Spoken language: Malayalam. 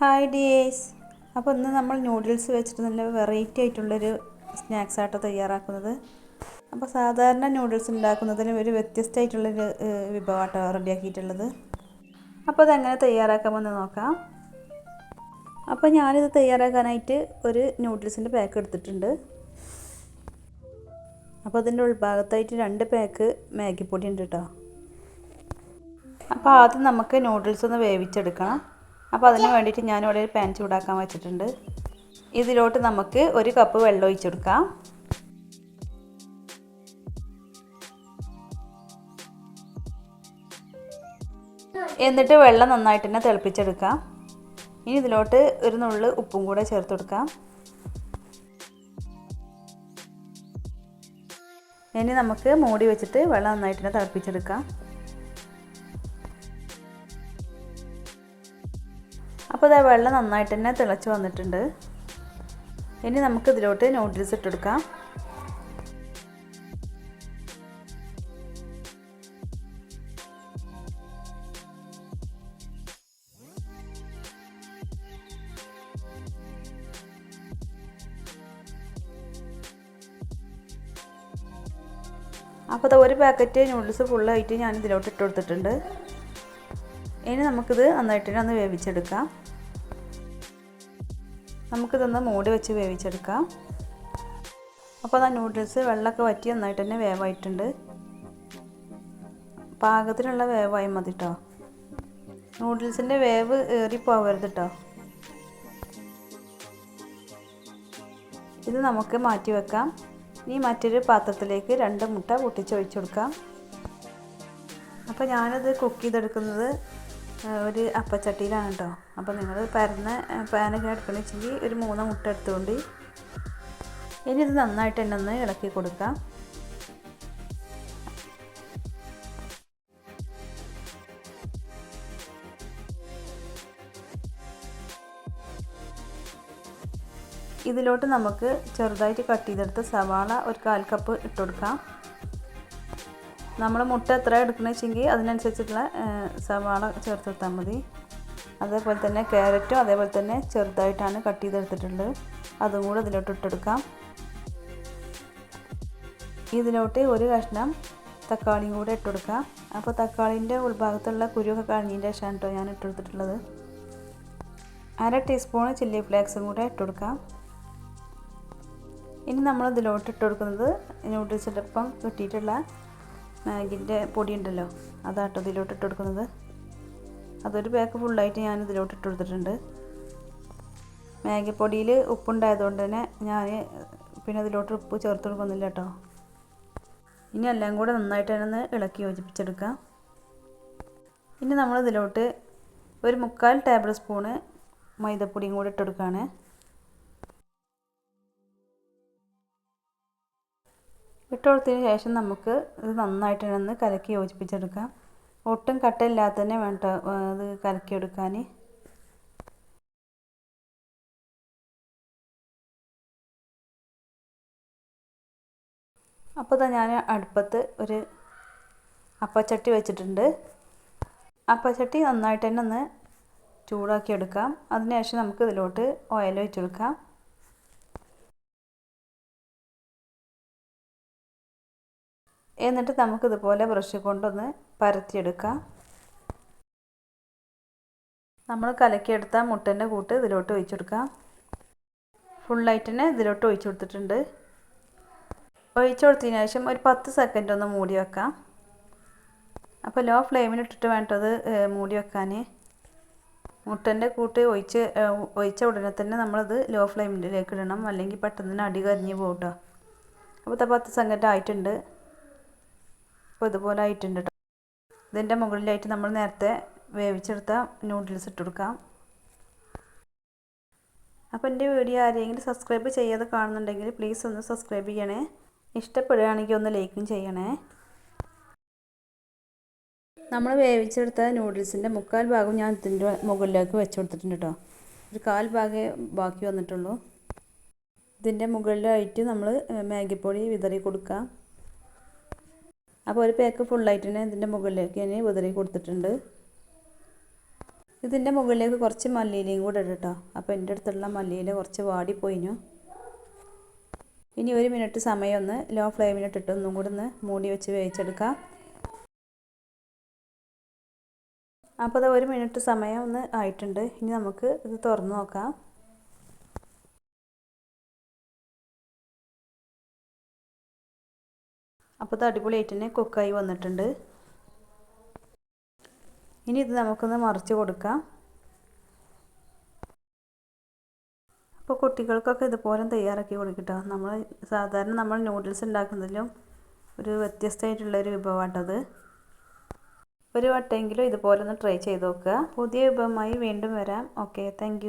ഹായ് ഡിയേസ് അപ്പോൾ ഇന്ന് നമ്മൾ നൂഡിൽസ് വെച്ചിട്ട് നല്ല വെറൈറ്റി ആയിട്ടുള്ളൊരു സ്നാക്സ് ആട്ടോ തയ്യാറാക്കുന്നത്. അപ്പോൾ സാധാരണ നൂഡിൽസ് ഉണ്ടാക്കുന്നതിന് ഒരു വ്യത്യസ്തമായിട്ടുള്ളൊരു വിഭവമാട്ടോ റെഡിയാക്കിയിട്ടുള്ളത്. അപ്പോൾ അതെങ്ങനെ തയ്യാറാക്കാമെന്ന് നോക്കാം. അപ്പോൾ ഞാനിത് തയ്യാറാക്കാനായിട്ട് ഒരു നൂഡിൽസിന്റെ പാക്ക് എടുത്തിട്ടുണ്ട്. അപ്പോൾ അതിന്റെ ഉൾഭാഗത്തായിട്ട് രണ്ട് പാക്ക് മാഗിപ്പൊടി ഉണ്ട് കേട്ടോ അപ്പോൾ ആദ്യം നമുക്ക് നൂഡിൽസ് ഒന്ന് വേവിച്ചെടുക്കണം. അപ്പോൾ അതിന് വേണ്ടിയിട്ട് ഞാനിവിടെ ഒരു പാൻ ചൂടാക്കാൻ വെച്ചിട്ടുണ്ട്. ഇതിലോട്ട് നമുക്ക് ഒരു കപ്പ് വെള്ളം ഒഴിച്ചെടുക്കാം. എന്നിട്ട് വെള്ളം നന്നായിട്ട് തന്നെ തിളപ്പിച്ചെടുക്കാം. ഇനി ഇതിലോട്ട് ഒരു നുള്ള് ഉപ്പും കൂടെ ചേർത്ത് കൊടുക്കാം. ഇനി നമുക്ക് മൂടി വെച്ചിട്ട് വെള്ളം നന്നായിട്ട് തന്നെ തിളപ്പിച്ചെടുക്കാം. അപ്പോൾ ഇതാ വെള്ളം നന്നായിട്ട് തന്നെ തിളച്ച് വന്നിട്ടുണ്ട്. ഇനി നമുക്ക് ഇതിലോട്ട് നൂഡിൽസ് ഇട്ടെടുക്കാം അപ്പോൾ ഒരു പാക്കറ്റ് നൂഡിൽസ് ഫുള്ളായിട്ട് ഞാൻ ഇതിലോട്ട് ഇട്ട് കൊടുത്തിട്ടുണ്ട്. ഇനി നമുക്കിത് നന്നായിട്ട് ഒന്ന് വേവിച്ചെടുക്കാം. നമുക്കിതൊന്ന് മൂടി വെച്ച് വേവിച്ചെടുക്കാം. അപ്പോൾ ആ നൂഡിൽസ് വെള്ളമൊക്കെ വറ്റി നന്നായിട്ട് തന്നെ വേവായിട്ടുണ്ട്. പാകത്തിനുള്ള വേവായി മതി കേട്ടോ നൂഡിൽസിന്റെ വേവ് ഏറിപ്പോവരുത് കേട്ടോ ഇത് നമുക്ക് മാറ്റി വെക്കാം. ഇനി മറ്റൊരു പാത്രത്തിലേക്ക് രണ്ട് മുട്ട പൊട്ടിച്ചൊഴിച്ചു കൊടുക്കാം. അപ്പോൾ ഞാനത് കുക്ക് ചെയ്തെടുക്കുന്നത് ഒരു അപ്പച്ചട്ടിയിലാണ് കേട്ടോ. അപ്പോൾ നിങ്ങൾ പരന്ന പാനൊക്കെ എടുക്കണമെന്ന് വെച്ചെങ്കിൽ ഒരു മൂന്ന് മുട്ട എടുത്തുകൊണ്ട് ഇനി ഇത് നന്നായിട്ട് തന്നെ ഒന്ന് ഇളക്കി കൊടുക്കാം. ഇതിലോട്ട് നമുക്ക് ചെറുതായിട്ട് കട്ട് ചെയ്തെടുത്ത് സവാള ഒരു കാൽ കപ്പ് ഇട്ട് കൊടുക്കാം. നമ്മൾ മുട്ട എത്ര എടുക്കണമെന്ന് വെച്ചെങ്കിൽ അതിനനുസരിച്ചിട്ടുള്ള സവാള ചേർത്ത് എടുത്താൽ മതി. അതേപോലെ തന്നെ ക്യാരറ്റും അതേപോലെ തന്നെ ചെറുതായിട്ടാണ് കട്ട് ചെയ്തെടുത്തിട്ടുള്ളത്. അതും കൂടെ ഇതിലോട്ട് ഇട്ടെടുക്കാം. ഇതിലോട്ട് ഒരു കഷ്ണം തക്കാളിയും കൂടെ ഇട്ടുകൊടുക്കാം അപ്പോൾ തക്കാളിന്റെ ഉൾഭാഗത്തുള്ള കുരുവൊക്കെ കളഞ്ഞതിന്റെ ശേഷമാണ് കേട്ടോ ഞാൻ ഇട്ടെടുത്തിട്ടുള്ളത് അര ടീസ്പൂൺ ചില്ലി ഫ്ലേക്സും കൂടെ ഇട്ടുകൊടുക്കാം ഇനി നമ്മൾ ഇതിലോട്ട് ഇട്ട് കൊടുക്കുന്നത് ഒപ്പം കിട്ടിയിട്ടുള്ള മാഗിന്റെ പൊടി ഉണ്ടല്ലോ അതാട്ടോ ഇതിലോട്ട് ഇട്ട് കൊടുക്കുന്നത്. അതൊരു പാക്ക് ഫുള്ളായിട്ട് ഞാൻ ഇതിലോട്ട് ഇട്ട് കൊടുത്തിട്ടുണ്ട്. മാഗിപ്പൊടിയിൽ ഉപ്പുണ്ടായതുകൊണ്ട് തന്നെ ഞാൻ പിന്നെ അതിലോട്ട് ഉപ്പ് ചേർത്ത് കൊടുക്കുന്നില്ല കേട്ടോ. ഇനി എല്ലാം കൂടെ നന്നായിട്ട് തന്നെ ഇളക്കി യോജിപ്പിച്ചെടുക്കാം. ഇനി നമ്മൾ ഇതിലോട്ട് ഒരു മുക്കാൽ ടേബിൾ സ്പൂണ് മൈദപ്പൊടിയും കൂടി ഇട്ട് ഇട്ട് കൊടുത്തതിന് ശേഷം നമുക്ക് ഇത് നന്നായിട്ട് ഒന്ന് കലക്കി യോജിപ്പിച്ചെടുക്കാം. ഒട്ടും കട്ടയില്ലാത്തതന്നെ വേണ്ട അത് കലക്കിയെടുക്കാൻ. അപ്പോൾ ഞാൻ അടുപ്പത്ത് ഒരു അപ്പച്ചട്ടി വെച്ചിട്ടുണ്ട്. അപ്പച്ചട്ടി നന്നായിട്ട് തന്നെ ഒന്ന് ചൂടാക്കിയെടുക്കാം. അതിനുശേഷം നമുക്ക് ഇതിലോട്ട് ഓയിൽ ഒഴിച്ചെടുക്കാം. എന്നിട്ട് നമുക്കിതുപോലെ ബ്രഷ് കൊണ്ടൊന്ന് പരത്തിയെടുക്കാം. നമ്മൾ കലക്കിയെടുത്ത മുട്ടന്റെ കൂട്ട് ഇതിലോട്ട് ഒഴിച്ചു കൊടുക്കാം. ഫുള്ളായിട്ട് തന്നെ ഇതിലോട്ട് ഒഴിച്ചു കൊടുത്തിട്ടുണ്ട്. ഒഴിച്ചു കൊടുത്തതിന് ശേഷം ഒരു പത്ത് സെക്കൻഡ് ഒന്ന് മൂടി വെക്കാം. അപ്പോൾ ലോ ഫ്ലെയിമിലിട്ടിട്ട് വേണ്ടത് മൂടി വെക്കാൻ മുട്ടന്റെ കൂട്ട് ഒഴിച്ച് ഒഴിച്ച ഉടനെ തന്നെ നമ്മളത് ലോ ഫ്ലെയിമിലേക്ക് ഇടണം. അല്ലെങ്കിൽ പെട്ടെന്ന് അടി കരിഞ്ഞ് പോകട്ടോ കേട്ടോ അപ്പോൾ പത്ത് സെക്കൻഡ് ആയിട്ടുണ്ട്. അപ്പോൾ ഇതുപോലെ ആയിട്ടുണ്ട് കേട്ടോ ഇതിന്റെ മുകളിലായിട്ട് നമ്മൾ നേരത്തെ വേവിച്ചെടുത്ത നൂഡിൽസ് ഇട്ട് കൊടുക്കാം. അപ്പോൾ എന്റെ വീഡിയോ ആരെങ്കിലും സബ്സ്ക്രൈബ് ചെയ്യാതെ കാണുന്നുണ്ടെങ്കിൽ പ്ലീസ് ഒന്ന് സബ്സ്ക്രൈബ് ചെയ്യണേ. ഇഷ്ടപ്പെടുകയാണെങ്കിൽ ഒന്ന് ലൈക്കും ചെയ്യണേ. നമ്മൾ വേവിച്ചെടുത്ത നൂഡിൽസിന്റെ മുക്കാൽ ഭാഗം ഞാൻ ഇതിന്റെ മുകളിലേക്ക് വെച്ച് കൊടുത്തിട്ടുണ്ട് കേട്ടോ ഒരു കാൽ ഭാഗമേ ബാക്കി വന്നിട്ടുള്ളൂ. ഇതിന്റെ മുകളിലായിട്ട് നമ്മൾ മാഗിപ്പൊടി വിതറി കൊടുക്കാം. അപ്പോൾ ഒരു പേക്ക് ഫുള്ളായിട്ട് തന്നെ ഇതിന്റെ മുകളിലേക്ക് ഞാൻ ഉതിരി കൊടുത്തിട്ടുണ്ട്. ഇതിന്റെ മുകളിലേക്ക് കുറച്ച് മല്ലിയിലയും കൂടെ ഇടട്ടോ അപ്പോൾ എന്റെ അടുത്തുള്ള മല്ലിയില കുറച്ച് വാടിപ്പോയിനു. ഇനി ഒരു മിനിറ്റ് സമയം ഒന്ന് ലോ ഫ്ലെയിമിലിട്ടിട്ട് ഒന്നും കൂടി ഒന്ന് മൂടി വെച്ച് വേവിച്ചെടുക്കാം. അപ്പോൾ അത് ഒരു മിനിറ്റ് സമയം ഒന്ന് ആയിട്ടുണ്ട്. ഇനി നമുക്ക് ഇത് തുറന്ന് നോക്കാം. അപ്പോൾ ഇത് അടിപൊളിയായിട്ട് തന്നെ കുക്കായി വന്നിട്ടുണ്ട്. ഇനി ഇത് നമുക്കൊന്ന് മറിച്ച് കൊടുക്കാം. അപ്പോൾ കുട്ടികൾക്കൊക്കെ ഇതുപോലെ തയ്യാറാക്കി കൊടുക്കട്ടോ. നമ്മൾ സാധാരണ നമ്മൾ നൂഡിൽസ് ഉണ്ടാക്കുന്നതിലും ഒരു വ്യത്യസ്തമായിട്ടുള്ളൊരു വിഭവമാട്ടത് ഒരു വട്ടമെങ്കിലും ഇതുപോലെ ഒന്ന് ട്രൈ ചെയ്ത് നോക്കുക. പുതിയ വിഭവമായി വീണ്ടും വരാം. Okay thank